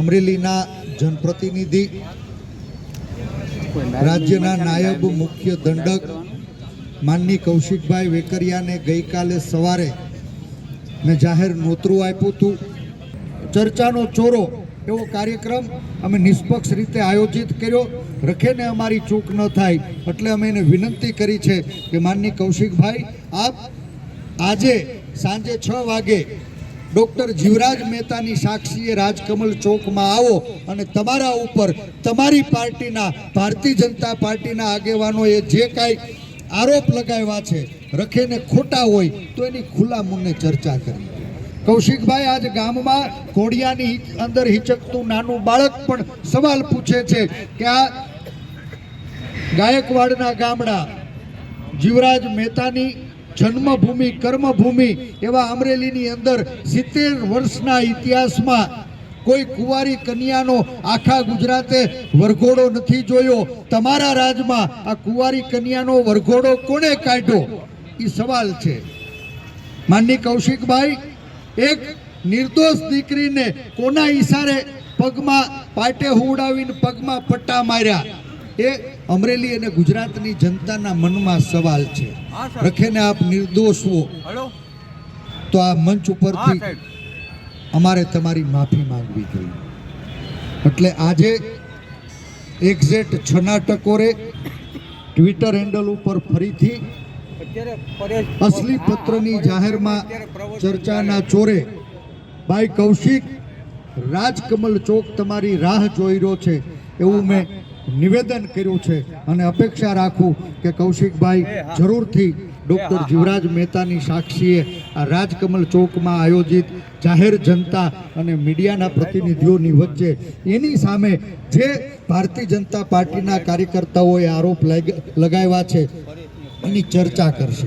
અમરેલીના જનપ્રતિનિધિ, રાજ્યના નાયબ મુખ્ય દંડક માનની કૌશિકભાઈ વેકરિયાને ગઈકાલે સવારે મેં જાહેર નોતરું આપ્યું હતું. ચર્ચાનો ચોરો એવો કાર્યક્રમ અમે નિષ્પક્ષ રીતે આયોજિત કર્યો. રખેને અમારી ચૂક ન થાય એટલે અમે એને વિનંતી કરી છે કે માનની કૌશિકભાઈ, આપ આજે સાંજે છ વાગે ડૉક્ટર જીવરાજ મહેતાની સાક્ષીએ રાજકમલ ચોકમાં આવો અને તમારા ઉપર તમારી પાર્ટીના, ભારતીય જનતા પાર્ટીના આગેવાનોએ જે કાંઈ આરોપ લગાવ્યા છે, રખેને ખોટા હોય, તો એની ખુલ્લા મુન્ને ચર્ચા કરી. કૌશિકભાઈ, આજ ગામમાં ઘોડિયાની અંદર હિચકતું નાનું બાળક પણ સવાલ પૂછે છે કે આ ગાયકવાડના ગામડા જીવરાજ મહેતાની જન્મભૂમિ, કર્મભૂમિ એવા અમરેલીની અંદર સિત્તેર વર્ષના ઇતિહાસમાં કોઈ કુંવારી કન્યાનો આખા ગુજરાતે વરઘોડો નથી જોયો. તમારા રાજમાં આ કુંવારી કન્યાનો વરઘોડો કોણે કાઢ્યો? એ સવાલ છે. માનની કૌશિકભાઈ, એક નિર્દોષ દીકરીને કોના ઈશારે પગમાં, પાટે હુવડાવીને પગમાં પટ્ટા માર્યા? એ અમરેલી અને ગુજરાતની જનતાના મનમાં સવાલ છે. રખેને આપ નિર્દોષ હો તો આ મંચ ઉપરથી અમારે તમારી માફી માંગવી જોઈએ. એટલે આજે એક્ઝેક્ટ છના ટકોરે ટ્વિટર હેન્ડલ ઉપર ફરીથી અસલી પત્રની જાહેરમાં ચર્ચાના ચોરે ભાઈ કૌશિક રાજકમલ ચોક તમારી રાહ જોઈ રહ્યો છે. એવું મેં નિવેદન કર્યું છે અને અપેક્ષા રાખું કે કૌશિકભાઈ જરૂરથી ડૉક્ટર જીવરાજ મહેતાની સાક્ષીએ આ રાજકમલ ચોકમાં આયોજિત જાહેર જનતા અને મીડિયાના પ્રતિનિધિઓની વચ્ચે એની સામે જે ભારતીય જનતા પાર્ટીના કાર્યકર્તાઓએ આરોપ લગ- લગાવ્યા છે એની ચર્ચા કરશે.